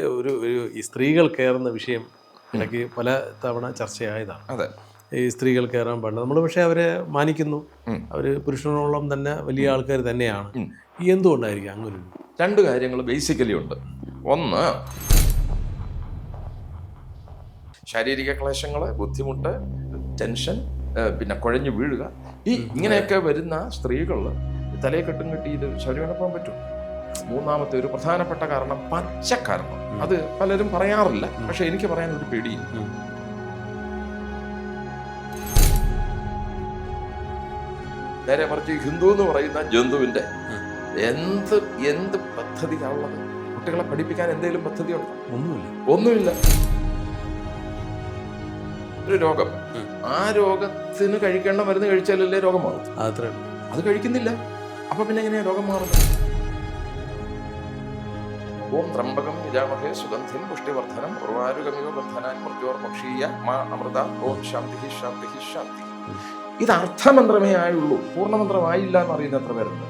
ഒരു ഒരു ഈ സ്ത്രീകൾ കയറുന്ന വിഷയം ഇടയ്ക്ക് പല തവണ ചർച്ചയായതാണ്. അതെ. ഈ സ്ത്രീകൾ കയറാൻ പാടില്ല. നമ്മൾ പക്ഷേ അവരെ മാനിക്കുന്നു. അവർ അവർ പുരുഷനോളം തന്നെ വലിയ ആൾക്കാർ തന്നെയാണ്. എന്തുകൊണ്ടായിരിക്കും അങ്ങനെ രണ്ട് കാര്യങ്ങൾ ബേസിക്കലി ഉണ്ട്. ഒന്ന് ശാരീരിക ക്ലേശങ്ങൾ ബുദ്ധിമുട്ട് ടെൻഷൻ പിന്നെ കുഴഞ്ഞു വീഴുക. ഈ ഇങ്ങനെയൊക്കെ വരുന്ന സ്ത്രീകൾ തലയെ കെട്ടും കെട്ടി ഇത് ശബരിമല പോകാൻ പറ്റും മൂന്നാമത്തെ ഒരു പ്രധാനപ്പെട്ട കാരണം പച്ചക്കാരണം അത് പലരും പറയാറില്ല പക്ഷെ എനിക്ക് പറയാൻ ഒരു പേടി. നേരെ മറിച്ച് ഹിന്ദു എന്ന് പറയുന്ന ജന്തുവിന്റെ എന്ത് എന്ത് പദ്ധതിയാണുള്ളത്? കുട്ടികളെ പഠിപ്പിക്കാൻ എന്തെങ്കിലും പദ്ധതി ഉണ്ടോ ഒന്നുമില്ല. ഒന്നുമില്ല. ഒരു രോഗം. ആ രോഗത്തിന് കഴിക്കേണ്ട മരുന്ന് കഴിച്ചാലല്ലേ രോഗം മാറും അത് കഴിക്കുന്നില്ല. അപ്പൊ പിന്നെ എങ്ങനെയാ രോഗം മാറുന്നത്? ഓം ത്രംബകം യജാമഹേ സുഗന്ധിം പുഷ്ടിവർദ്ധനം ഉർവാരുഗമിവ ബന്ധനാൻ മൃത്യോർ മക്ഷീയ മാ അമൃത ഓം ശാന്തി ശാന്തി ശാന്തി. ഇത് അർത്ഥമന്ത്രമേ ആയുള്ളൂ. പൂർണമന്ത്രമായില്ല എന്ന് അറിയുന്ന എത്ര പേരുണ്ട്.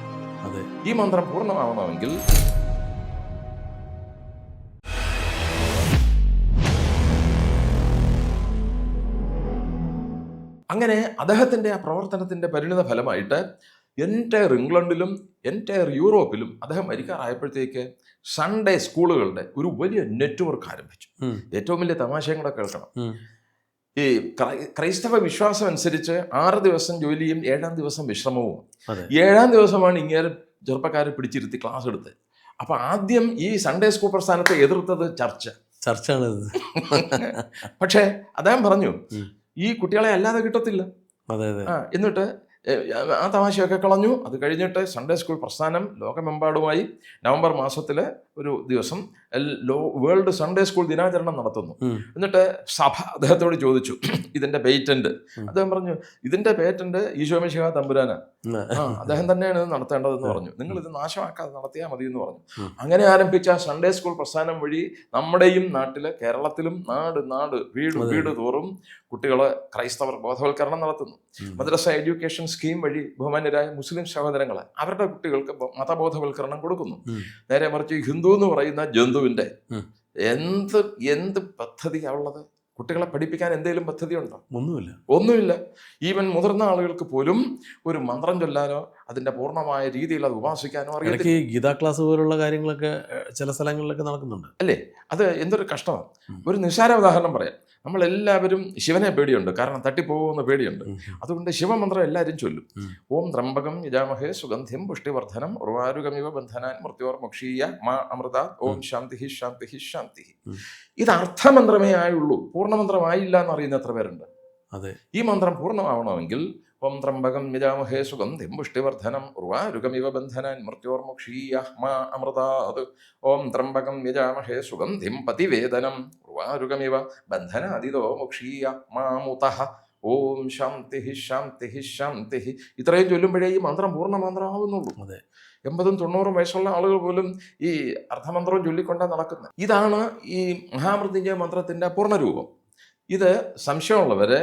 അതെ. ഈ മന്ത്രം പൂർണമാവണമെങ്കിൽ അങ്ങനെ അദ്ദേഹത്തിന്റെ ആ പ്രവർത്തനത്തിന്റെ പരിണിത ഫലമായിട്ട് എന്റയർ ഇംഗ്ലണ്ടിലും എന്റയർ യൂറോപ്പിലും അദ്ദേഹം മരിക്കാറായപ്പോഴത്തേക്ക് സൺഡേ സ്കൂളുകളുടെ ഒരു വലിയ നെറ്റ്വർക്ക് ആരംഭിച്ചു. ഏറ്റവും വലിയ തമാശയും കൂടെ കേൾക്കണം. ഈ ക്രൈ- ക്രൈസ്തവ വിശ്വാസം അനുസരിച്ച് ആറ് ദിവസം ജോലിയും ഏഴാം ദിവസം വിശ്രമവും. ഏഴാം ദിവസമാണ് ഇങ്ങനെ ചെറുപ്പക്കാരെ പിടിച്ചിരുത്തി ക്ലാസ് എടുത്ത് അപ്പൊ ആദ്യം ഈ സൺഡേ സ്കൂൾ പ്രസ്ഥാനത്തെ എതിർത്തത് ചർച്ച. ചർച്ചാണ് പക്ഷേ അദ്ദേഹം പറഞ്ഞു ഈ കുട്ടികളെ അല്ലാതെ കിട്ടത്തില്ല. എന്നിട്ട് ആ തമാശയൊക്കെ കളഞ്ഞു. അത് കഴിഞ്ഞിട്ട് സൺഡേ സ്കൂൾ പ്രസ്ഥാനം ലോകമെമ്പാടുമായി നവംബർ മാസത്തിലെ ഒരു ദിവസം ലോ വേൾഡ് സൺഡേ സ്കൂൾ ദിനാചരണം നടത്തുന്നു. എന്നിട്ട് സഭ അദ്ദേഹത്തോട് ചോദിച്ചു ഇതിന്റെ പേറ്റന്റ്. അദ്ദേഹം പറഞ്ഞു ഇതിന്റെ പേറ്റന്റ് ഈശോമിശിഹ തമ്പുരാന. അദ്ദേഹം തന്നെയാണ് ഇത് നടത്തേണ്ടതെന്ന് പറഞ്ഞു. നിങ്ങൾ ഇത് നാശമാക്കാതെ നടത്തിയാൽ മതി എന്ന് പറഞ്ഞു അങ്ങനെ ആരംഭിച്ച സൺഡേ സ്കൂൾ പ്രസ്ഥാനം വഴി നമ്മുടെയും നാട്ടിലെ കേരളത്തിലും നാട് നാട് വീട് വീട് തോറും കുട്ടികളെ ക്രൈസ്തവർ ബോധവൽക്കരണം നടത്തുന്നു. മദ്രസ എഡ്യൂക്കേഷൻ സ്കീം വഴി ബഹുമാന്യരായ മുസ്ലിം സഹോദരങ്ങളെ അവരുടെ കുട്ടികൾക്ക് മതബോധവൽക്കരണം കൊടുക്കുന്നു. നേരെ മറിച്ച് ഹിന്ദു എന്ന് പറയുന്ന ജന്തുവിന്റെ ഉം. എന്ത് എന്ത് പദ്ധതിയാണ് ഉള്ളത്? കുട്ടികളെ പഠിപ്പിക്കാൻ എന്തെങ്കിലും പദ്ധതി ഉണ്ടോ ഒന്നുമില്ല. ഒന്നുമില്ല. ഈവൻ മുതിർന്ന ആളുകൾക്ക് പോലും ഒരു മന്ത്രം ചൊല്ലാനോ അതിന്റെ പൂർണമായ രീതിയിൽ അത് ഉപാസിക്കാനോ ഇടയ്ക്ക് ഈ ഗീതാ ക്ലാസ് പോലുള്ള കാര്യങ്ങളൊക്കെ ചില സ്ഥലങ്ങളിലൊക്കെ നടക്കുന്നുണ്ട്. അല്ലേ? അത് എന്തൊരു കഷ്ടമാണ്. ഒരു നിസ്സാര ഉദാഹരണം പറയാം. നമ്മളെല്ലാവരും ശിവനെ പേടിയുണ്ട്. കാരണം തട്ടിപ്പോകുന്ന പേടിയുണ്ട്. അതുകൊണ്ട് ശിവമന്ത്രം എല്ലാവരും ചൊല്ലും. ഓം ത്രംബകം യജാമഹേ സുഗന്ധിം പുഷ്ടിവർദ്ധനം ഉർവാരുഗമിവ ബന്ധനാൻ മൃത്യോർ മുക്ഷീയ മാ അമൃത. ഓം ശാന്തി ശാന്തി ശാന്തി. ഇത് അർത്ഥമന്ത്രമേ ആയുള്ളൂ. പൂർണമന്ത്രമായില്ല എന്ന് അറിയുന്ന എത്ര പേരുണ്ട്? അതെ. ഈ മന്ത്രം പൂർണമാവണമെങ്കിൽ ഓം ത്രംബകം യജാമഹേ സുഗന്ധിം പുഷ്ടിവർദ്ധനം ഉർവാരുഗമിവ ബന്ധനാൻ മൃത്യോർമുക്ഷീയഹ്മാ അമൃതാത്. ഓം ത്രംബകം യജാമഹേ സുഗന്ധിം പതിവേദനം ഉർവാരുഗമിവ ബന്ധനാദിതോ മോക്ഷീയ മാമുതഃ ഓം ശാന്തി ശാന്തി ശാന്തി. ഇത്രയും ചൊല്ലുമ്പോഴേ ഈ മന്ത്രം പൂർണ മന്ത്രമാവുന്നുള്ളൂ. അതെ. എൺപതും തൊണ്ണൂറും വയസ്സുള്ള ആളുകൾ പോലും ഈ അർത്ഥമന്ത്രവും ചൊല്ലിക്കൊണ്ടാണ് നടക്കുന്നത് ഇതാണ് ഈ മഹാമൃത്യുഞ്ജയ മന്ത്രത്തിന്റെ പൂർണരൂപം ഇത് സംശയമുള്ളവര്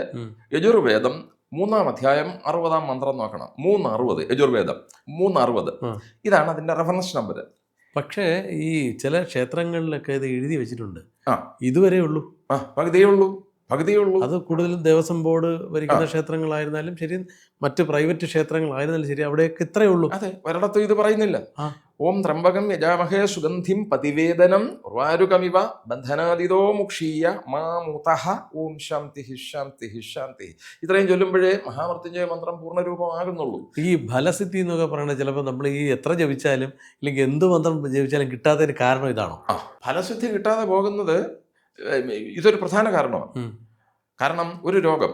യജുർവേദം മൂന്നാം അധ്യായം അറുപതാം മന്ത്രം നോക്കണം. മൂന്ന് അറുപത് യജുർവേദം. മൂന്ന് അറുപത് ഇതാണ് അതിന്റെ റെഫറൻസ് നമ്പർ പക്ഷേ ഈ ചില ക്ഷേത്രങ്ങളിലൊക്കെ ഇത് എഴുതി വെച്ചിട്ടുണ്ട്. ആ. ഇതുവരെ ഉള്ളൂ. ആ പകുതിയേ ഉള്ളൂ. പകുതിയേ ഉള്ളൂ അത് കൂടുതലും ദേവസ്വം ബോർഡ് ഭരിക്കുന്ന ക്ഷേത്രങ്ങളായിരുന്നാലും ശരി മറ്റ് പ്രൈവറ്റ് ക്ഷേത്രങ്ങളായിരുന്നാലും ശരി അവിടെയൊക്കെ ഇത്രയേ ഉള്ളൂ. അതെ ഒരിടത്തും ഇത് പറയുന്നില്ല. ഓം ത്രംബകം യജാമഹേ സുഗന്ധിം പതിവേദനം ഉർവാരുകമിവ ബന്ധനാദിതോ മുക്ഷീയ മാ മുതഹ ഓം ശാന്തി ശാന്തി ശാന്തി ഇത്രയും ചൊല്ലുമ്പോഴേ മഹാമൃത്യുഞ്ജയ മന്ത്രം പൂർണരൂപമാകുന്നുള്ളൂ. ഈ ഫലസിദ്ധി എന്നൊക്കെ പറയുന്നത് ചിലപ്പോൾ നമ്മൾ ഈ എത്ര ജപിച്ചാലും അല്ലെങ്കിൽ എന്ത് മന്ത്രം ജപിച്ചാലും കിട്ടാത്തതിന് കാരണം ഇതാണോ? ആ ഫലസിദ്ധി കിട്ടാതെ പോകുന്നത് ഇതൊരു പ്രധാന കാരണമാണ്. കാരണം ഒരു രോഗം.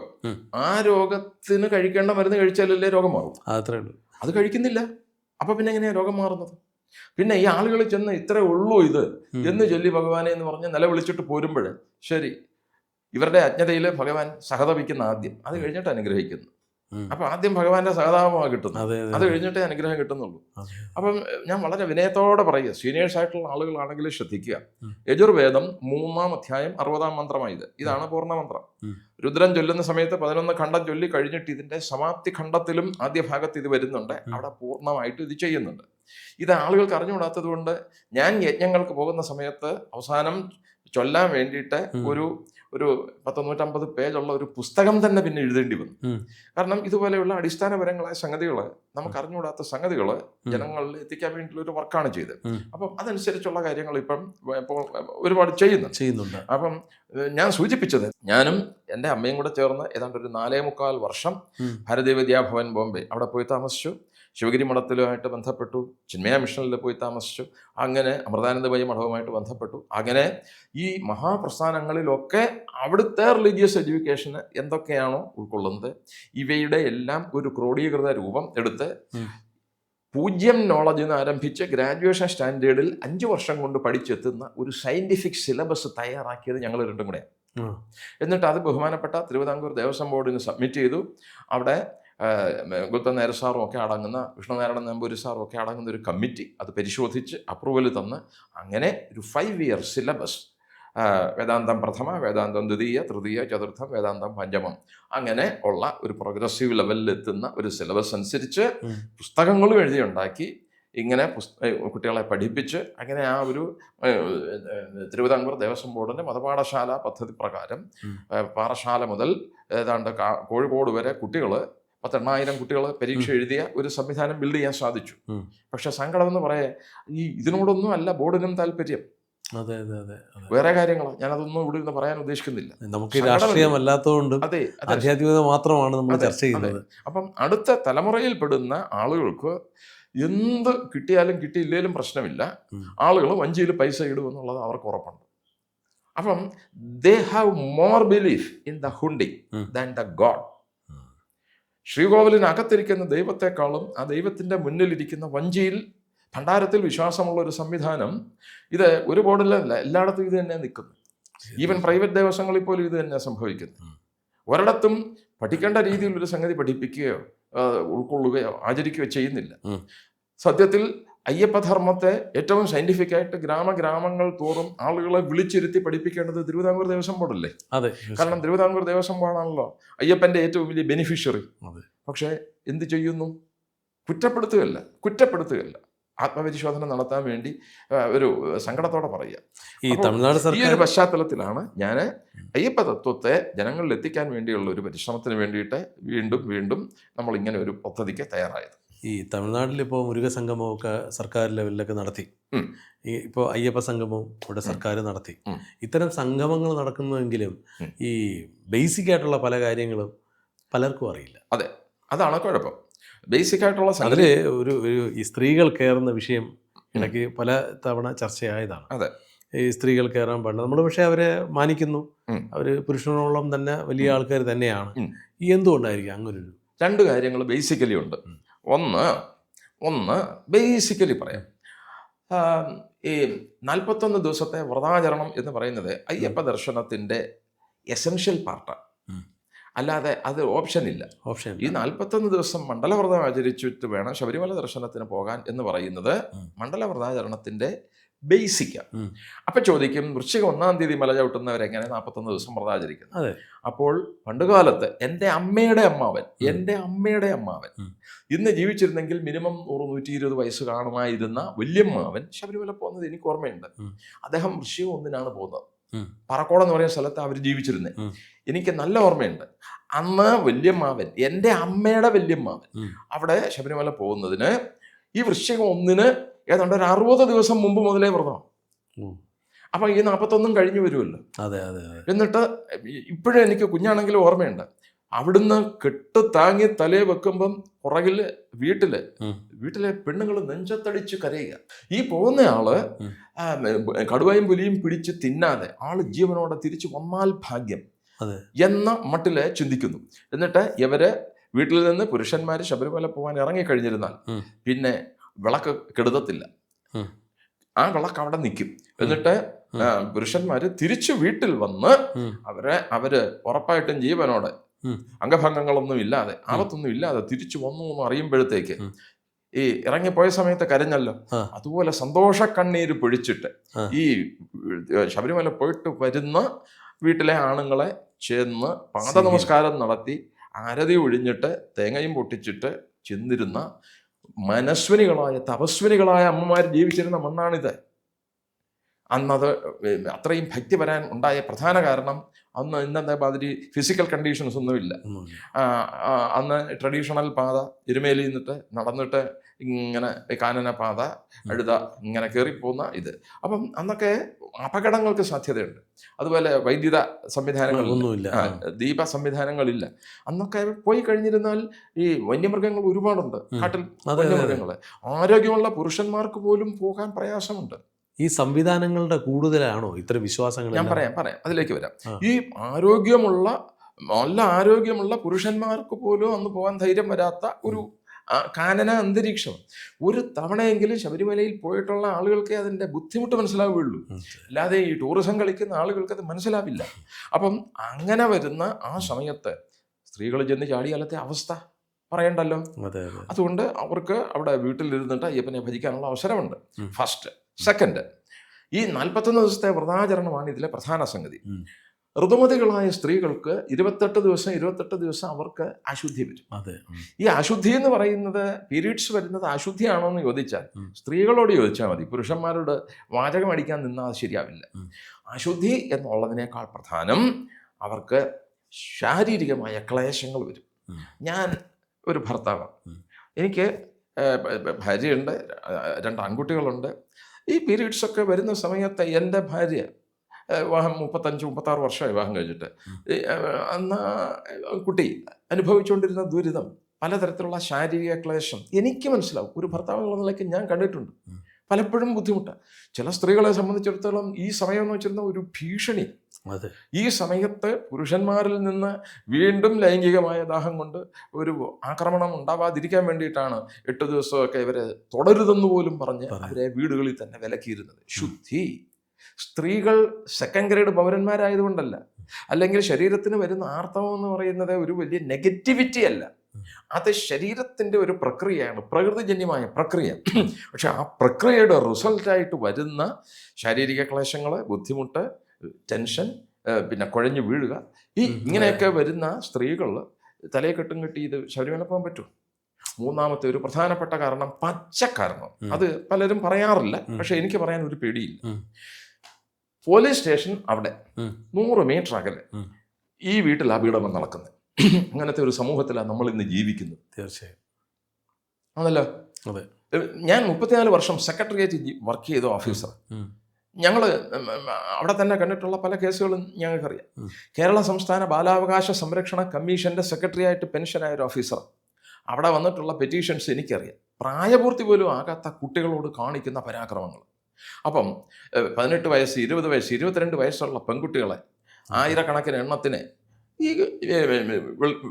ആ രോഗത്തിന് കഴിക്കേണ്ട മരുന്ന് കഴിച്ചാലല്ലേ രോഗം മാറും. അത്രേ ഉള്ളൂ. അത് കഴിക്കുന്നില്ല. അപ്പൊ പിന്നെ എങ്ങനെയാ രോഗം മാറുന്നത്? പിന്നെ ഈ ആളുകൾ ചെന്ന് ഇത്രേ ഉള്ളൂ ഇത് എന്ന് ചൊല്ലി ഭഗവാനെ എന്ന് പറഞ്ഞ് നിലവിളിച്ചിട്ട് പോരുമ്പോൾ ശരി ഇവരുടെ അജ്ഞതയിൽ ഭഗവാൻ സഹതപിക്കുന്ന ആദ്യം. അത് കഴിഞ്ഞിട്ട് അനുഗ്രഹിക്കുന്നു. അപ്പൊ ആദ്യം ഭഗവാന്റെ സഹതാപമാണ് കിട്ടുന്നത്. അത് കഴിഞ്ഞിട്ടേ അനുഗ്രഹം കിട്ടുന്നുള്ളൂ. അപ്പം ഞാൻ വളരെ വിനയത്തോടെ പറയുക സീനിയേഴ്സ് ആയിട്ടുള്ള ആളുകളാണെങ്കിൽ ശ്രദ്ധിക്കുക. യജുർവേദം മൂന്നാം അധ്യായം അറുപതാം മന്ത്രമായത്. ഇതാണ് പൂർണമന്ത്രം. മന്ത്രം രുദ്രൻ ചൊല്ലുന്ന സമയത്ത് പതിനൊന്ന് ഖണ്ഡം ചൊല്ലി കഴിഞ്ഞിട്ട് ഇതിന്റെ സമാപ്തി ഖണ്ഡത്തിലും ആദ്യ ഭാഗത്ത് ഇത് വരുന്നുണ്ട്. അവിടെ പൂർണമായിട്ട് ഇത് ചെയ്യുന്നുണ്ട്. ഇത് ആളുകൾക്ക് അറിഞ്ഞുകൂടാത്തത് കൊണ്ട് ഞാൻ യജ്ഞങ്ങൾക്ക് പോകുന്ന സമയത്ത് അവസാനം ചൊല്ലാൻ വേണ്ടിയിട്ട് ഉം. ഒരു പത്തൊന്നൂറ്റമ്പത് പേജുള്ള ഒരു പുസ്തകം തന്നെ പിന്നെ എഴുതേണ്ടി വന്നു. കാരണം ഇതുപോലെയുള്ള അടിസ്ഥാനപരങ്ങളായ സംഗതികൾ നമുക്ക് അറിഞ്ഞുകൂടാത്ത സംഗതികൾ. ജനങ്ങളിൽ എത്തിക്കാൻ വേണ്ടിയിട്ടുള്ള ഒരു വർക്കാണ് ചെയ്തത്. അപ്പം അതനുസരിച്ചുള്ള കാര്യങ്ങൾ ഇപ്പം ഇപ്പോൾ ഒരുപാട് ചെയ്യുന്നു ചെയ്യുന്നുണ്ട്. അപ്പം ഞാൻ സൂചിപ്പിച്ചത് ഞാനും എന്റെ അമ്മയും കൂടെ ചേർന്ന് ഏതാണ്ട് ഒരു നാലേ മുക്കാൽ വർഷം. ഭാരതീയ വിദ്യാഭവൻ ബോംബെ അവിടെ പോയി താമസിച്ചു. ശിവഗിരി മഠത്തിലുമായിട്ട് ബന്ധപ്പെട്ടു. ചിന്മയ മിഷനിൽ പോയി താമസിച്ചു. അങ്ങനെ അമൃതാനന്ദമയ മഠവുമായിട്ട് ബന്ധപ്പെട്ടു. അങ്ങനെ ഈ മഹാപ്രസ്ഥാനങ്ങളിലൊക്കെ അവിടുത്തെ റിലീജിയസ് എഡ്യൂക്കേഷന് എന്തൊക്കെയാണോ ഉൾക്കൊള്ളുന്നത്. ഇവയുടെ എല്ലാം ഒരു ക്രോഡീകൃത രൂപം എടുത്ത് പൂജ്യം നോളജ് നിന്ന് ആരംഭിച്ച് ഗ്രാജുവേഷൻ സ്റ്റാൻഡേർഡിൽ അഞ്ച് വർഷം കൊണ്ട് പഠിച്ചെത്തുന്ന ഒരു സയന്റിഫിക് സിലബസ് തയ്യാറാക്കിയത് ഞങ്ങൾ രണ്ടും കൂടെ എന്നിട്ട് അത് ബഹുമാനപ്പെട്ട തിരുവിതാംകൂർ ദേവസ്വം ബോർഡിന് സബ്മിറ്റ് ചെയ്തു. അവിടെ നേര സാറും ഒക്കെ അടങ്ങുന്ന വിഷ്ണുനാരായണൻ നമ്പൂരി സാറും ഒക്കെ അടങ്ങുന്ന ഒരു കമ്മിറ്റി അത് പരിശോധിച്ച് അപ്രൂവൽ തന്ന് അങ്ങനെ ഒരു ഫൈവ് ഇയർ സിലബസ് വേദാന്തം പ്രഥമ വേദാന്തം ദ്വിതീയ തൃതീയ ചതുർത്ഥം വേദാന്തം പഞ്ചമം അങ്ങനെ ഉള്ള ഒരു പ്രോഗ്രസീവ് ലെവലിൽ എത്തുന്ന ഒരു സിലബസ് അനുസരിച്ച്. പുസ്തകങ്ങളും എഴുതിയുണ്ടാക്കി ഇങ്ങനെ കുട്ടികളെ പഠിപ്പിച്ച് അങ്ങനെ ആ ഒരു തിരുവിതാംകൂർ ദേവസ്വം ബോർഡിന്റെ മതപാഠശാല പദ്ധതി പ്രകാരം പാഠശാല പാറശാല മുതൽ ഏതാണ്ട് കോഴിക്കോട് വരെ കുട്ടികൾ പത്തെണ്ണായിരം കുട്ടികൾ പരീക്ഷ എഴുതിയ ഒരു സംവിധാനം ബിൽഡ് ചെയ്യാൻ സാധിച്ചു. പക്ഷെ സങ്കടം എന്ന് പറയാ ഈ ഇതിനോടൊന്നും അല്ല ബോർഡിനും താല്പര്യം. അതെ അതെ അതെ വേറെ കാര്യങ്ങളാണ് ഞാനതൊന്നും ഇവിടെ നിന്ന് പറയാൻ ഉദ്ദേശിക്കുന്നില്ല. നമുക്ക് രാഷ്ട്രീയം രാഷ്ട്രീയമല്ലാത്തതുകൊണ്ടും അതെ ആധ്യാത്മികത മാത്രമാണ് നമ്മൾ ചർച്ച ചെയ്യുന്നത്. അപ്പം അടുത്ത തലമുറയിൽ പെടുന്ന ആളുകൾക്ക് എന്ത് കിട്ടിയാലും കിട്ടിയില്ലേലും പ്രശ്നമില്ല. ആളുകൾ വഞ്ചിയിൽ പൈസ ഇടും എന്നുള്ളത് അവർക്ക് ഉറപ്പുണ്ട്. അപ്പം they have more belief in the hundi than the god. ശ്രീകോവിലിനകത്തിരിക്കുന്ന ദൈവത്തെക്കാളും ആ ദൈവത്തിന്റെ മുന്നിലിരിക്കുന്ന വഞ്ചിയിൽ ഭണ്ഡാരത്തിൽ വിശ്വാസമുള്ള ഒരു സംവിധാനം ഇത് ഒരു ബോർഡിലല്ല എല്ലായിടത്തും ഇത് തന്നെ നിൽക്കുന്നു ഈവൻ പ്രൈവറ്റ് ദേവസ്വങ്ങളിൽ പോലും ഇത് തന്നെ സംഭവിക്കുന്നു. ഒരിടത്തും പഠിക്കേണ്ട രീതിയിൽ ഒരു സംഗതി പഠിപ്പിക്കുകയോ ഉൾക്കൊള്ളുകയോ ആചരിക്കുകയോ ചെയ്യുന്നില്ല. സത്യത്തിൽ അയ്യപ്പധർമ്മത്തെ ഏറ്റവും സയന്റിഫിക് ആയിട്ട് ഗ്രാമഗ്രാമങ്ങൾ തോറും ആളുകളെ വിളിച്ചിരുത്തി പഠിപ്പിക്കേണ്ടത് തിരുവിതാംകൂർ ദേവസ്വം ബോർഡല്ലേ? അതെ. കാരണം തിരുവിതാംകൂർ ദേവസ്വം ബോർഡാണല്ലോ. അയ്യപ്പന്റെ ഏറ്റവും വലിയ ബെനിഫിഷ്യറി അതെ. പക്ഷേ എന്ത് ചെയ്യുന്നു? കുറ്റപ്പെടുത്തുകയല്ല. കുറ്റപ്പെടുത്തുകയല്ല. ആത്മപരിശോധന നടത്താൻ വേണ്ടി ഒരു സങ്കടത്തോടെ പറയുക. ഈ തമിഴ്നാട് ഈ സർക്കാർ ഒരു പശ്ചാത്തലത്തിലാണ് ഞാൻ അയ്യപ്പ തത്വത്തെ ജനങ്ങളിൽ എത്തിക്കാൻ വേണ്ടിയുള്ള ഒരു പരിശ്രമത്തിന് വേണ്ടിയിട്ട് വീണ്ടും വീണ്ടും നമ്മൾ ഇങ്ങനെ ഒരു പദ്ധതിക്ക് തയ്യാറായത്. ഈ തമിഴ്നാട്ടിൽ ഇപ്പോൾ മുരുക സംഗമമൊക്കെ സർക്കാർ ലെവലിലൊക്കെ നടത്തി. ഈ ഇപ്പോൾ അയ്യപ്പ സംഗമം ഇവിടെ സർക്കാർ നടത്തി. ഇത്തരം സംഗമങ്ങൾ നടക്കുന്നുവെങ്കിലും ഈ ബേസിക് ആയിട്ടുള്ള പല കാര്യങ്ങളും പലർക്കും അറിയില്ല. അതെ. അതാണ് കുഴപ്പം. ബേസിക് ആയിട്ടുള്ള അതിൽ ഒരു ഒരു ഈ സ്ത്രീകൾ കയറുന്ന വിഷയം ഇടയ്ക്ക് പല തവണ ചർച്ചയായതാണ്. അതെ. ഈ സ്ത്രീകൾ കയറാൻ പാടില്ല. നമ്മൾ പക്ഷേ അവരെ മാനിക്കുന്നു. അവർ അവർ പുരുഷനോളം തന്നെ വലിയ ആൾക്കാർ തന്നെയാണ്. ഈ എന്തുകൊണ്ടായിരിക്കും അങ്ങനൊരു രണ്ട് കാര്യങ്ങൾ ബേസിക്കലി ഉണ്ട്. ഒന്ന് ഒന്ന് ബേസിക്കലി പറയാം. ഈ നാൽപ്പത്തൊന്ന് ദിവസത്തെ വ്രതാചരണം എന്ന് പറയുന്നത് അയ്യപ്പ ദർശനത്തിന്റെ എസെൻഷ്യൽ പാർട്ടാണ്. അല്ലാതെ അത് ഓപ്ഷൻ ഇല്ല. ഓപ്ഷൻ ഈ നാൽപ്പത്തൊന്ന് ദിവസം മണ്ഡലവ്രതം ആചരിച്ചിട്ട് വേണം ശബരിമല ദർശനത്തിന് പോകാൻ എന്ന് പറയുന്നത് ഉം. ബേസിക്കാണ്. അപ്പൊ ചോദിക്കും വൃശ്ചിക ഒന്നാം തീയതി മല ചവിട്ടുന്നവരെങ്ങനെ നാൽപ്പത്തൊന്ന് ദിവസം വ്രതം ആചരിക്കുന്നു അതെ. അപ്പോൾ പണ്ടുകാലത്ത് എന്റെ അമ്മയുടെ അമ്മാവൻ എന്റെ അമ്മയുടെ അമ്മാവൻ. ഇന്ന് ജീവിച്ചിരുന്നെങ്കിൽ മിനിമം നൂറ് നൂറ്റി ഇരുപത് വയസ്സ് കാണുമായിരുന്ന വല്യമ്മാവൻ ശബരിമല പോകുന്നത് എനിക്ക് ഓർമ്മയുണ്ട്. അദ്ദേഹം വൃശ്ചിക ഒന്നിനാണ് പോകുന്നത്. പറക്കോടം എന്ന് പറയുന്ന സ്ഥലത്ത് അവർ ജീവിച്ചിരുന്നത് എനിക്ക് നല്ല ഓർമ്മയുണ്ട്. അന്ന് വല്യമ്മാവൻ എന്റെ അമ്മയുടെ വല്യമ്മാവൻ. അവിടെ ശബരിമല പോകുന്നതിന് ഈ വൃശ്ചികം ഒന്നിന് ഏതാണ്ട് ഒരു അറുപത് ദിവസം മുമ്പ് മുതലേ വ്രതം. ഉം. അപ്പം ഈ നാൽപ്പത്തൊന്നും കഴിഞ്ഞു വരുമല്ലോ. അതെ അതെ എന്നിട്ട് ഇപ്പോഴും എനിക്ക് കുഞ്ഞാണെങ്കിലും ഓർമ്മയുണ്ട്. അവിടുന്ന് കെട്ട് താങ്ങി തലേ വെക്കുമ്പം പുറകിൽ വീട്ടിൽ വീട്ടിലെ പെണ്ണുങ്ങൾ നെഞ്ചത്തടിച്ച് കരയുക. ഈ പോകുന്ന ആൾ കടുവയും പുലിയും പിടിച്ച് തിന്നാതെ ആൾ ജീവനോടെ തിരിച്ചു വന്നാൽ ഭാഗ്യം. എന്ന മട്ടിൽ ചിന്തിക്കുന്നു. എന്നിട്ട് ഇവർ വീട്ടിൽ നിന്ന് പുരുഷന്മാർ ശബരിമല പോകാൻ ഇറങ്ങിക്കഴിഞ്ഞിരുന്നാൽ കഴിഞ്ഞിരുന്നാൽ പിന്നെ വിളക്ക് കെടുതത്തില്ല ആ. വിളക്ക് അവിടെ നിൽക്കും എന്നിട്ട്. പുരുഷന്മാര് തിരിച്ചു വീട്ടിൽ വന്ന് അവരെ അവർ ഉറപ്പായിട്ടും ജീവനോടെ അംഗഭംഗങ്ങളൊന്നും ഇല്ലാതെ ആപത്തൊന്നും ഇല്ലാതെ തിരിച്ചു വന്നു എന്ന് അറിയുമ്പോഴത്തേക്ക് ഈ ഇറങ്ങിപ്പോയ സമയത്ത് കരഞ്ഞല്ലോ. അതുപോലെ സന്തോഷ കണ്ണീര് പൊഴിച്ചിട്ട് ഈ ശബരിമല പോയിട്ട് വരുന്ന വീട്ടിലെ ആണുങ്ങളെ ചെന്ന് പാദ നമസ്കാരം നടത്തി ആരതി ഒഴിഞ്ഞിട്ട് തേങ്ങയും പൊട്ടിച്ചിട്ട് ചെന്നിരുന്ന മനസ്വിനികളായ തപസ്വിനികളായ അമ്മമാർ ജീവിച്ചിരുന്ന മണ്ണാണിത് അന്നത് അത്രയും ഭക്തി വരാൻ ഉണ്ടായ പ്രധാന കാരണം അന്ന് ഇന്നത്തെ മാതിരി ഫിസിക്കൽ കണ്ടീഷൻസ് ഒന്നുമില്ല. അന്ന് ട്രഡീഷണൽ പാത എരുമേലിയിൽ നിന്നിട്ട് നടന്നിട്ട് ഇങ്ങനെ കാനന പാത അഴുത ഇങ്ങനെ കയറിപ്പോകുന്ന ഇത്. അപ്പം അന്നൊക്കെ അപകടങ്ങൾക്ക് സാധ്യതയുണ്ട്. അതുപോലെ വൈദ്യുത സംവിധാനങ്ങളൊന്നുമില്ല ദീപ സംവിധാനങ്ങളില്ല അന്നൊക്കെ പോയി കഴിഞ്ഞിരുന്നാൽ ഈ വന്യമൃഗങ്ങൾ ഒരുപാടുണ്ട്. കാട്ടിൽ വന്യമൃഗങ്ങൾ. ആരോഗ്യമുള്ള പുരുഷന്മാർക്ക് പോലും പോകാൻ പ്രയാസമുണ്ട്. ഈ സംവിധാനങ്ങളുടെ കൂടുതലാണോ? ഇത്ര വിശ്വാസങ്ങൾ ഞാൻ പറയാം പറയാം. അതിലേക്ക് വരാം. ഈ ആരോഗ്യമുള്ള നല്ല ആരോഗ്യമുള്ള പുരുഷന്മാർക്ക് പോലും അന്ന് പോകാൻ ധൈര്യം വരാത്ത ഒരു കാനന അന്തരീക്ഷം. ഒരു തവണയെങ്കിലും ശബരിമലയിൽ പോയിട്ടുള്ള ആളുകൾക്കേ അതിന്റെ ബുദ്ധിമുട്ട് മനസ്സിലാവുകയുള്ളൂ. അല്ലാതെ ഈ ടൂറിസം കളിക്കുന്ന ആളുകൾക്ക് അത് മനസ്സിലാവില്ല. അപ്പം അങ്ങനെ വരുന്ന ആ സമയത്ത് സ്ത്രീകൾ ചെന്ന് ചാടിയാലത്തെ അവസ്ഥ പറയണ്ടല്ലോ? അതെ അതെ. അതുകൊണ്ട് അവർക്ക് അവിടെ വീട്ടിലിരുന്നിട്ട് അയ്യപ്പനെ ഭജിക്കാനുള്ള അവസരമുണ്ട്. ഫസ്റ്റ് സെക്കൻഡ് ഈ നാൽപ്പത്തൊന്ന് ദിവസത്തെ വ്രതാചരണമാണ് ഇതിലെ പ്രധാന സംഗതി. ഋതുമതികളായ സ്ത്രീകൾക്ക് ഇരുപത്തെട്ട് ദിവസം ഇരുപത്തെട്ട് ദിവസം അവർക്ക് അശുദ്ധി വരും. അതെ ഈ അശുദ്ധി എന്ന് പറയുന്നത് പീരീഡ്സ് വരുന്നത് അശുദ്ധിയാണോ എന്ന് ചോദിച്ചാൽ സ്ത്രീകളോട് ചോദിച്ചാൽ മതി. പുരുഷന്മാരോട് വാചകം അടിക്കാൻ നിന്നാൽ അത് ശരിയാവില്ല. അശുദ്ധി എന്നുള്ളതിനേക്കാൾ പ്രധാനം അവർക്ക് ശാരീരികമായ ക്ലേശങ്ങൾ വരും. ഞാൻ ഒരു ഭർത്താവാണ്. എനിക്ക് ഭാര്യയുണ്ട് രണ്ട് ആൺകുട്ടികളുണ്ട്. ഈ പീരീഡ്സ് ഒക്കെ വരുന്ന സമയത്ത് എന്റെ ഭാര്യ വിവാഹം മുപ്പത്തഞ്ച് മുപ്പത്താറ് വർഷമായി വിവാഹം കഴിഞ്ഞിട്ട്. അന്ന് കുട്ടി അനുഭവിച്ചുകൊണ്ടിരുന്ന ദുരിതം പലതരത്തിലുള്ള ശാരീരിക ക്ലേശം എനിക്ക് മനസ്സിലാവും. ഒരു ഭർത്താവ് എന്നുള്ള നിലയ്ക്ക് ഞാൻ കണ്ടിട്ടുണ്ട്. പലപ്പോഴും ബുദ്ധിമുട്ടാണ് ചില സ്ത്രീകളെ സംബന്ധിച്ചിടത്തോളം ഈ സമയം എന്ന് വെച്ചിരുന്ന ഒരു ഭീഷണി. ഈ സമയത്ത് പുരുഷന്മാരിൽ നിന്ന് വീണ്ടും ലൈംഗികമായ ദാഹം കൊണ്ട് ഒരു ആക്രമണം ഉണ്ടാവാതിരിക്കാൻ വേണ്ടിയിട്ടാണ് എട്ട് ദിവസമൊക്കെ ഇവരെ തുടരുതെന്ന് പോലും പറഞ്ഞ്. അവരെ വീടുകളിൽ തന്നെ വിലക്കിയിരുന്നത്. ശുദ്ധി. സ്ത്രീകൾ സെക്കൻഡ് ഗ്രേഡ് പൗരന്മാരായതുകൊണ്ടല്ല. അല്ലെങ്കിൽ ശരീരത്തിന് വരുന്ന ആർത്തവം എന്ന് പറയുന്നത് ഒരു വലിയ നെഗറ്റിവിറ്റി അല്ല. അത് ശരീരത്തിന്റെ ഒരു പ്രക്രിയയാണ് പ്രകൃതിജന്യമായ പ്രക്രിയ. പക്ഷെ ആ പ്രക്രിയയുടെ റിസൾട്ടായിട്ട് വരുന്ന ശാരീരിക ക്ലേശങ്ങൾ ബുദ്ധിമുട്ട് ടെൻഷൻ പിന്നെ കുഴഞ്ഞു വീഴുക ഈ ഇങ്ങനെയൊക്കെ വരുന്ന സ്ത്രീകൾ തലയെ കെട്ടും കെട്ടി ഇത് ശബരിമല പോകാൻ പറ്റും മൂന്നാമത്തെ ഒരു പ്രധാനപ്പെട്ട കാരണം പച്ച കാരണം അത് പലരും പറയാറില്ല. പക്ഷെ എനിക്ക് പറയാൻ ഒരു പേടിയില്ല. പോലീസ് സ്റ്റേഷൻ അവിടെ. നൂറ് മീറ്റർ അകലെ ഈ വീട്ടിൽ അപകടം നടക്കുന്നത് അങ്ങനത്തെ ഒരു സമൂഹത്തിലാണ് നമ്മൾ ഇന്ന് ജീവിക്കുന്നത്. തീർച്ചയായും. അതല്ലോ അതെ. ഞാൻ മുപ്പത്തിനാല് വർഷം സെക്രട്ടേറിയറ്റ് വർക്ക് ചെയ്ത ഓഫീസർ ഞങ്ങൾ അവിടെ തന്നെ കണ്ടിട്ടുള്ള പല കേസുകളും ഞങ്ങൾക്കറിയാം. കേരള സംസ്ഥാന ബാലാവകാശ സംരക്ഷണ കമ്മീഷന്റെ സെക്രട്ടറി ആയിട്ട് പെൻഷനായ ഒരു ഓഫീസർ അവിടെ വന്നിട്ടുള്ള പെറ്റീഷൻസ് എനിക്കറിയാം. പ്രായപൂർത്തി പോലും ആകാത്ത കുട്ടികളോട് കാണിക്കുന്ന പരാക്രമങ്ങൾ. അപ്പം പതിനെട്ട് വയസ്സ് ഇരുപത് വയസ്സ് ഇരുപത്തിരണ്ട് വയസ്സുള്ള പെൺകുട്ടികളെ ആയിരക്കണക്കിന് എണ്ണത്തിന് ഈ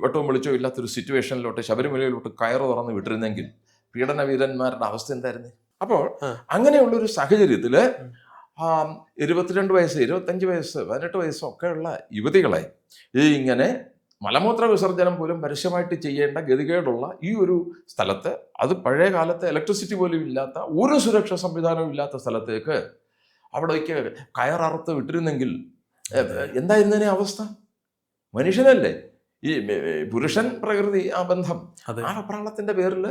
വെട്ടവും വെളിച്ചവും ഇല്ലാത്തൊരു സിറ്റുവേഷനിലോട്ട് ശബരിമലയിലോട്ട് കയറ് തുറന്ന് വിട്ടിരുന്നെങ്കിൽ പീഡനവീരന്മാരുടെ അവസ്ഥ എന്തായിരുന്നു? അപ്പോൾ. അങ്ങനെയുള്ളൊരു സാഹചര്യത്തിൽ ഇരുപത്തിരണ്ട് വയസ്സ് ഇരുപത്തഞ്ച് വയസ്സ് പതിനെട്ട് വയസ്സൊക്കെയുള്ള യുവതികളെ ഈ ഇങ്ങനെ മലമൂത്ര വിസർജനം പോലും പരസ്യമായിട്ട് ചെയ്യേണ്ട ഗതികേടുള്ള ഈ ഒരു സ്ഥലത്ത് അത് പഴയ കാലത്ത് ഇലക്ട്രിസിറ്റി പോലും ഇല്ലാത്ത ഒരു സുരക്ഷാ സംവിധാനവും ഇല്ലാത്ത സ്ഥലത്തേക്ക് അവിടേക്ക് കയററുത്ത് വിട്ടിരുന്നെങ്കിൽ എന്തായിരുന്നതിനെ അവസ്ഥ? മനുഷ്യനല്ലേ? ഈ പുരുഷൻ പ്രകൃതി ആ ബന്ധം. അതെ. ആ പ്രാളത്തിന്റെ പേരിൽ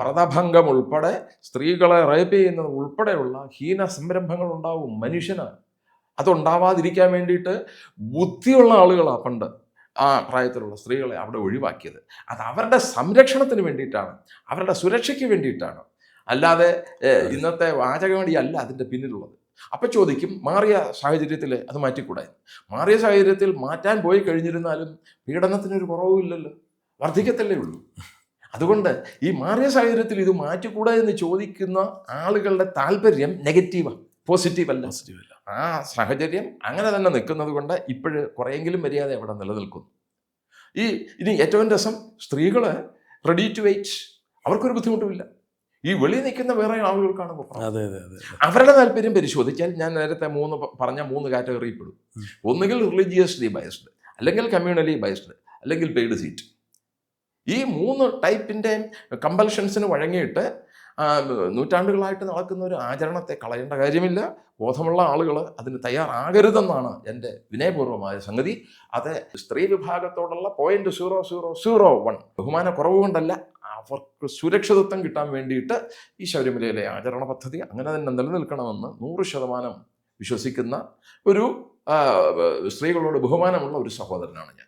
വ്രതഭംഗം ഉൾപ്പെടെ സ്ത്രീകളെ റേപ്പ് ചെയ്യുന്നത് ഉൾപ്പെടെയുള്ള ഹീന സംരംഭങ്ങൾ ഉണ്ടാവും മനുഷ്യന്. അതുണ്ടാവാതിരിക്കാൻ വേണ്ടിയിട്ട് ബുദ്ധിയുള്ള ആളുകളാണ് പണ്ട്. ആ പ്രായത്തിലുള്ള സ്ത്രീകളെ അവിടെ ഒഴിവാക്കിയത്. അത് അവരുടെ സംരക്ഷണത്തിന് വേണ്ടിയിട്ടാണ്. അവരുടെ സുരക്ഷയ്ക്ക് വേണ്ടിയിട്ടാണ്. അല്ലാതെ ഇന്നത്തെ വാചകമടി അല്ല അതിന്റെ പിന്നിലുള്ളത്. അപ്പൊ ചോദിക്കും മാറിയ സാഹചര്യത്തിൽ അത് മാറ്റിക്കൂടായി മാറിയ സാഹചര്യത്തിൽ മാറ്റാൻ പോയി കഴിഞ്ഞിരുന്നാലും പീഡനത്തിനൊരു കുറവുമില്ലല്ലോ വർദ്ധിക്കത്തല്ലേ ഉള്ളൂ. അതുകൊണ്ട് ഈ മാറിയ സാഹചര്യത്തിൽ ഇത് മാറ്റിക്കൂടാ എന്ന് ചോദിക്കുന്ന ആളുകളുടെ താല്പര്യം നെഗറ്റീവാണ് പോസിറ്റീവ് അല്ല പോസിറ്റീവ് അല്ല ആ സാഹചര്യം അങ്ങനെ തന്നെ നിൽക്കുന്നത് കൊണ്ട് ഇപ്പോഴ് കുറേയെങ്കിലും മര്യാദ അവിടെ നിലനിൽക്കുന്നു. ഈ ഇനി ഏറ്റവും രസം സ്ത്രീകൾ റെഡി ടു വെയിറ്റ് അവർക്കൊരു ബുദ്ധിമുട്ടുമില്ല. ഈ വെളി നിൽക്കുന്ന വേറെ ആളുകൾക്കാണ് അതെ അതെ അതെ അവരുടെ താല്പര്യം പരിശോധിച്ചാൽ ഞാൻ നേരത്തെ മൂന്ന് പറഞ്ഞ മൂന്ന് കാറ്റഗറിയിൽ പെടും ഒന്നുകിൽ റിലീജിയസ്ലി ബയസ്ഡ് അല്ലെങ്കിൽ കമ്മ്യൂണലി ബയസ്ഡ് അല്ലെങ്കിൽ പെയ്ഡ് സീറ്റ് ഈ മൂന്ന് ടൈപ്പിന്റെ കമ്പൽഷൻസിന് വഴങ്ങിയിട്ട് നൂറ്റാണ്ടുകളായിട്ട് നടക്കുന്ന ഒരു ആചരണത്തെ കളയേണ്ട കാര്യമില്ല. ബോധമുള്ള ആളുകൾ അതിന് തയ്യാറാകരുതെന്നാണ് എന്റെ വിനയപൂർവമായ സംഗതി. അത് സ്ത്രീ വിഭാഗത്തോടുള്ള point zero zero zero one ബഹുമാന കുറവ് കൊണ്ടല്ല അവർക്ക് സുരക്ഷിതത്വം കിട്ടാൻ വേണ്ടിയിട്ട് ഈ ശബരിമലയിലെ ആചരണ പദ്ധതി അങ്ങനെ തന്നെ നിലനിൽക്കണമെന്ന് നൂറ് ശതമാനം വിശ്വസിക്കുന്ന ഒരു സ്ത്രീകളോട് ബഹുമാനമുള്ള ഒരു സഹോദരനാണ് ഞാൻ.